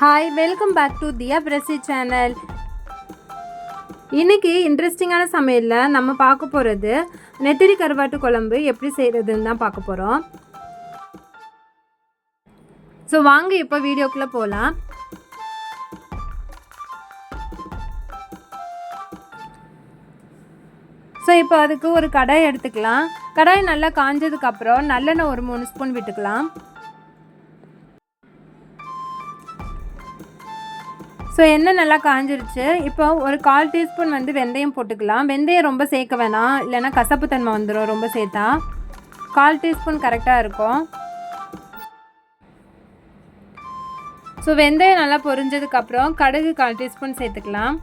Hi welcome back to தியா பிரசி channel இன்னைக்கு இன்ட்ரெஸ்டிங்கான சமையலில் நம்ம பார்க்க போகிறது நெத்திரி கருவாட்டு குழம்பு எப்படி செய்கிறதுன்னு தான் பார்க்க போகிறோம் ஸோ வாங்க இப்போ வீடியோக்குள்ளே போகலாம் ஸோ இப்போ அதுக்கு ஒரு கடாய் எடுத்துக்கலாம். கடாய் நல்லா காஞ்சதுக்கப்புறம் நல்லெண்ணெய் ஒரு மூணு ஸ்பூன் விட்டுக்கலாம். ஸோ எண்ணெய் நல்லா காஞ்சிருச்சு. இப்போ ஒரு கால் டீஸ்பூன் வந்து வெந்தயம் போட்டுக்கலாம். வெந்தயம் ரொம்ப சேர்க்க வேணாம். இல்லைன்னா கசப்பு தன்மை வந்துடும் ரொம்ப சேர்த்தா கால் டீஸ்பூன் கரெக்டாக இருக்கும். ஸோ வெந்தயம் நல்லா பொரிஞ்சதுக்கப்புறம் கடுகு கால் டீஸ்பூன் சேர்த்துக்கலாம்.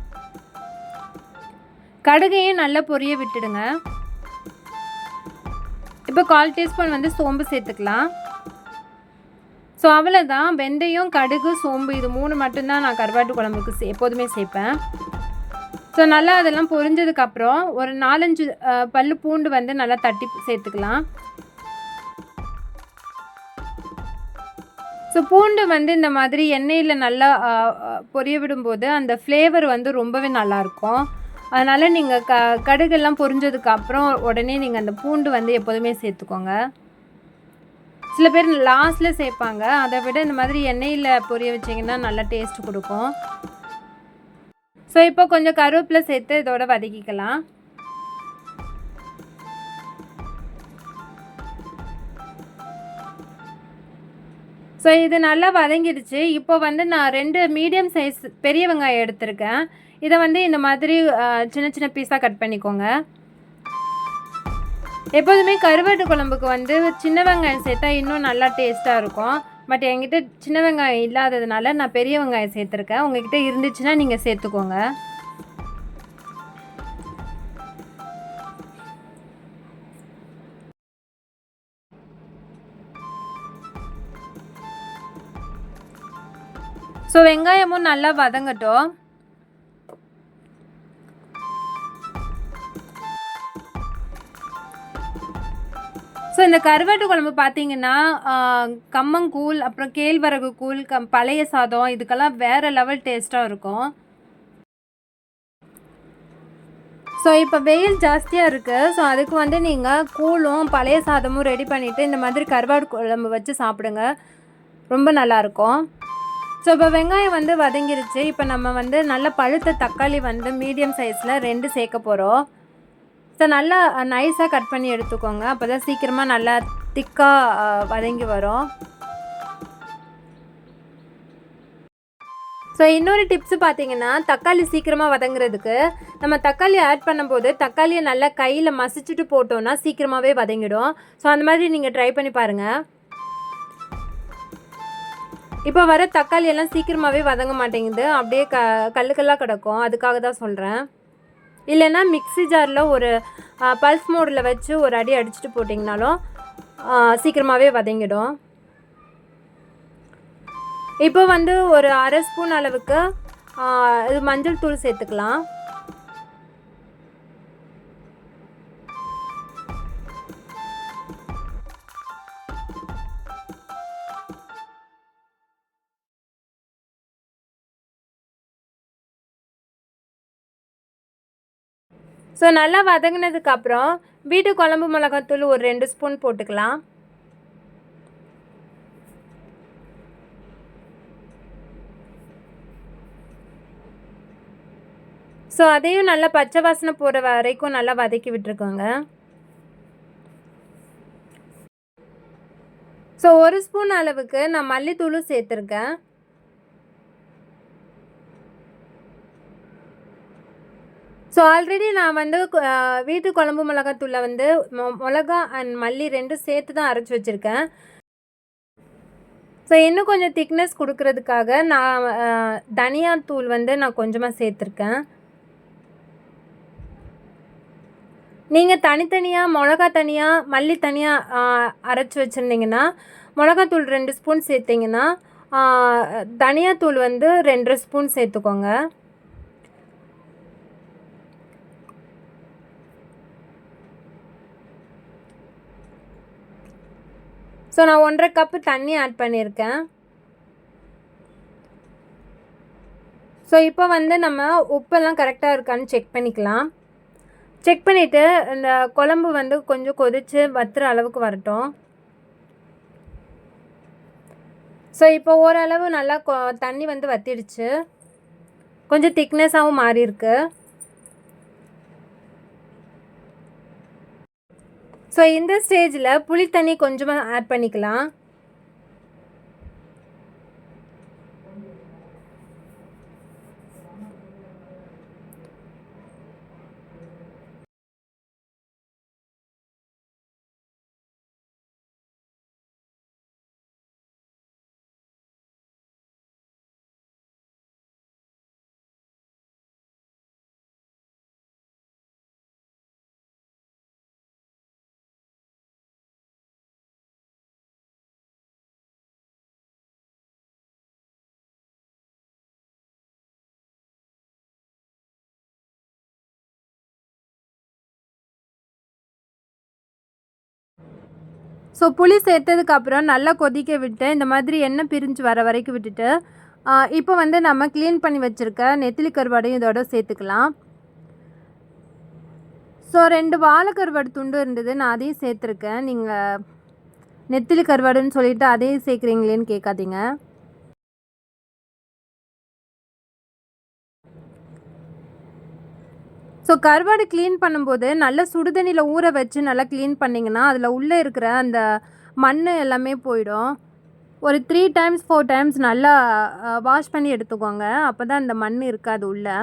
கடுகையும் நல்லா பொரிய விட்டுடுங்க. இப்போ கால் டீஸ்பூன் வந்து சோம்பு சேர்த்துக்கலாம். ஸோ அவ்வளோதான் வெந்தயம் கடுகு சோம்பு இது மூணு மட்டும்தான் நான் கருவாட்டு குழம்புக்கு சே எப்போதுமே சேர்ப்பேன். ஸோ நல்லா அதெல்லாம் பொரிஞ்சதுக்கப்புறம் ஒரு நாலஞ்சு பல் பூண்டு வந்து நல்லா தட்டி சேர்த்துக்கலாம். ஸோ பூண்டு வந்து இந்த மாதிரி எண்ணெயில் நல்லா பொரிய விடும்போது அந்த ஃப்ளேவர் வந்து ரொம்பவே நல்லாயிருக்கும். அதனால் நீங்கள் க கடுகெல்லாம் பொரிஞ்சதுக்கப்புறம் உடனே நீங்கள் அந்த பூண்டு வந்து எப்போதுமே சேர்த்துக்கோங்க. சில பேர் லாஸ்ட்டில் சேர்ப்பாங்க. அதை விட இந்த மாதிரி எண்ணெயில் பொரிய வச்சிங்கன்னா நல்லா டேஸ்ட் கொடுக்கும். ஸோ இப்போ கொஞ்சம் கருவேப்பிலை சேர்த்து இதோட வதக்கிக்கலாம். ஸோ இது நல்லா வதங்கிடுச்சு. இப்போ வந்து நான் ரெண்டு மீடியம் சைஸ் பெரிய வெங்காயம் எடுத்திருக்கேன். இதை வந்து இந்த மாதிரி சின்ன சின்ன பீஸாக கட் பண்ணிக்கோங்க. எப்போதுமே கருவாட்டு குழம்புக்கு வந்து சின்ன வெங்காயம் சேர்த்தா இன்னும் நல்லா டேஸ்ட்டாக இருக்கும். பட் என்கிட்ட சின்ன வெங்காயம் இல்லாததுனால நான் பெரிய வெங்காயம் சேர்த்துருக்கேன். உங்ககிட்ட இருந்துச்சுன்னா நீங்கள் சேர்த்துக்கோங்க. ஸோ வெங்காயமும் நல்லா வதங்கட்டும். ஸோ இந்த கருவாட்டு குழம்பு பார்த்தீங்கன்னா கம்மங்கூழ் அப்புறம் கேழ்வரகு கூழ் கம் பழைய சாதம் இதுக்கெல்லாம் வேறு லெவல் டேஸ்ட்டாக இருக்கும். ஸோ இப்போ வெயில் ஜாஸ்தியாக இருக்குது ஸோ அதுக்கு வந்து நீங்கள் கூழும் பழைய சாதமும் ரெடி பண்ணிவிட்டு இந்த மாதிரி கருவாடு குழம்பு வச்சு சாப்பிடுங்க. ரொம்ப நல்லாயிருக்கும் ஸோ இப்போ வெங்காயம் வந்து வதங்கிருச்சு. இப்போ நம்ம வந்து நல்ல பழுத்த தக்காளி வந்து மீடியம் சைஸில் ரெண்டு சேர்க்க போகிறோம் ஸோ நல்லா uh, நைஸாக கட் பண்ணி எடுத்துக்கோங்க. அப்போ தான் சீக்கிரமாக நல்லா திக்காக uh, வதங்கி வரும். ஸோ இன்னொரு டிப்ஸு பார்த்தீங்கன்னா தக்காளி சீக்கிரமாக வதங்குறதுக்கு நம்ம தக்காளி ஆட் பண்ணும்போது தக்காளியை நல்லா கையில் மசிச்சுட்டு போட்டோன்னா சீக்கிரமாகவே வதங்கிடும். ஸோ அந்த மாதிரி நீங்கள் ட்ரை பண்ணி பாருங்கள் இப்போ வர தக்காளி எல்லாம் சீக்கிரமாகவே வதங்க மாட்டேங்குது. அப்படியே க கல்லுக்கல்லாக கிடக்கும். அதுக்காக தான் சொல்கிறேன் இல்லைன்னா மிக்ஸி ஜாரில் ஒரு பல்ஸ் மோடில் வச்சு ஒரு அடி அடிச்சுட்டு போட்டிங்கனாலும் சீக்கிரமாகவே வதங்கிடும். இப்போ வந்து ஒரு அரை ஸ்பூன் அளவுக்கு இது மஞ்சள் தூள் சேர்த்துக்கலாம். ஸோ நல்லா வதங்கினதுக்கப்புறம் வீட்டு குழம்பு மிளகாத்தூள் ஒரு ரெண்டு ஸ்பூன் போட்டுக்கலாம். ஸோ அதையும் நல்லா பச்சை வாசனை போகிற வரைக்கும் நல்லா வதக்கி விட்டுருக்கோங்க. ஸோ ஒரு ஸ்பூன் அளவுக்கு நான் மல்லித்தூளும் சேர்த்துருக்கேன். ஸோ ஆல்ரெடி நான் வந்து வீட்டு குழம்பு மிளகாத்தூளை வந்து மொ- மிளகா அண்ட் மல்லி ரெண்டும் சேர்த்து தான் அரைச்சி வச்சுருக்கேன். ஸோ இன்னும் கொஞ்சம் திக்னஸ் கொடுக்கறதுக்காக நான் தனியாத்தூள் வந்து நான் கொஞ்சமாக சேர்த்துருக்கேன். நீங்கள் தனித்தனியாக மிளகா தனியாக மல்லி தனியாக அரைச்சி வச்சுருந்தீங்கன்னா மிளகாத்தூள் ரெண்டு ஸ்பூன் சேர்த்திங்கன்னா தனியாத்தூள் வந்து ரெண்டரை ஸ்பூன் சேர்த்துக்கோங்க. ஸோ நான் ஒன்றரை கப்பு தண்ணி ஆட் பண்ணியிருக்கேன். ஸோ இப்போ வந்து நம்ம உப்பெல்லாம் கரெக்டாக இருக்கான்னு செக் பண்ணிக்கலாம். செக் பண்ணிவிட்டு இந்த குழம்பு வந்து கொஞ்சம் கொதித்து வத்துற அளவுக்கு வரட்டும். ஸோ இப்போ ஓரளவு நல்லா கொ தண்ணி வந்து வத்திடுச்சு. கொஞ்சம் திக்னஸாகவும் மாறியிருக்கு. ஸோ இந்த ஸ்டேஜில் புளி தண்ணி கொஞ்சமாக ஆட் பண்ணிக்கலாம். ஸோ புளி சேர்த்ததுக்கப்புறம் நல்லா கொதிக்க விட்டு இந்த மாதிரி எண்ணெய் பிரிஞ்சு வர வரைக்கும் விட்டுட்டு இப்போ வந்து நம்ம க்ளீன் பண்ணி வச்சுருக்க நெத்திலி கருவாடையும் இதோட சேர்த்துக்கலாம். ஸோ ரெண்டு வாழைக்கருவாடு துண்டு இருந்தது நான் அதையும் சேர்த்துருக்கேன். நீங்கள் நெத்திலி கருவாடுன்னு சொல்லிவிட்டு அதையும் சேர்க்குறீங்களேன்னு கேட்காதீங்க. ஸோ கருவாடு க்ளீன் பண்ணும்போது நல்லா சுடுதண்ணியில் ஊற வச்சு நல்லா க்ளீன் பண்ணிங்கன்னா அதில் உள்ளே இருக்கிற அந்த மண் எல்லாமே போயிடும். ஒரு த்ரீ டைம்ஸ் ஃபோர் டைம்ஸ் நல்லா வாஷ் பண்ணி எடுத்துக்கோங்க. அப்போ தான் அந்த மண் இருக்காது உள்ளே.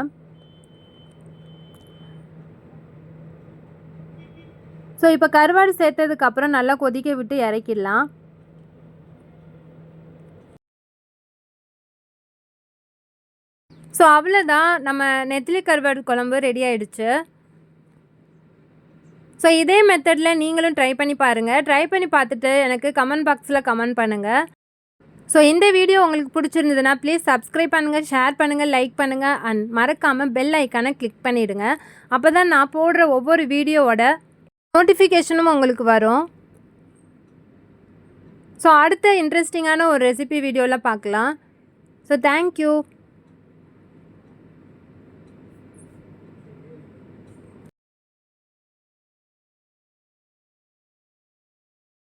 ஸோ இப்போ கருவாடு சேர்த்ததுக்கப்புறம் நல்லா கொதிக்க விட்டு இறக்கிடலாம். ஸோ அவ்வளோதான் நம்ம நெத்திலி கருவாடு குழம்பு ரெடி ஆகிடுச்சு ஸோ இதே மெத்தடில் நீங்களும் ட்ரை பண்ணி பாருங்கள் ட்ரை பண்ணி பார்த்துட்டு எனக்கு கமெண்ட் பாக்ஸில் கமெண்ட் பண்ணுங்கள் ஸோ இந்த வீடியோ உங்களுக்கு பிடிச்சிருந்ததுன்னா ப்ளீஸ் சப்ஸ்கிரைப் பண்ணுங்கள் ஷேர் பண்ணுங்கள் லைக் பண்ணுங்கள் அண்ட் மறக்காமல் பெல் ஐக்கானை கிளிக் பண்ணிவிடுங்க அப்போ தான் நான் போடுற ஒவ்வொரு வீடியோவோட நோட்டிஃபிகேஷனும் உங்களுக்கு வரும். ஸோ அடுத்த இன்ட்ரெஸ்டிங்கான ஒரு ரெசிபி வீடியோவில் பார்க்கலாம். So thank you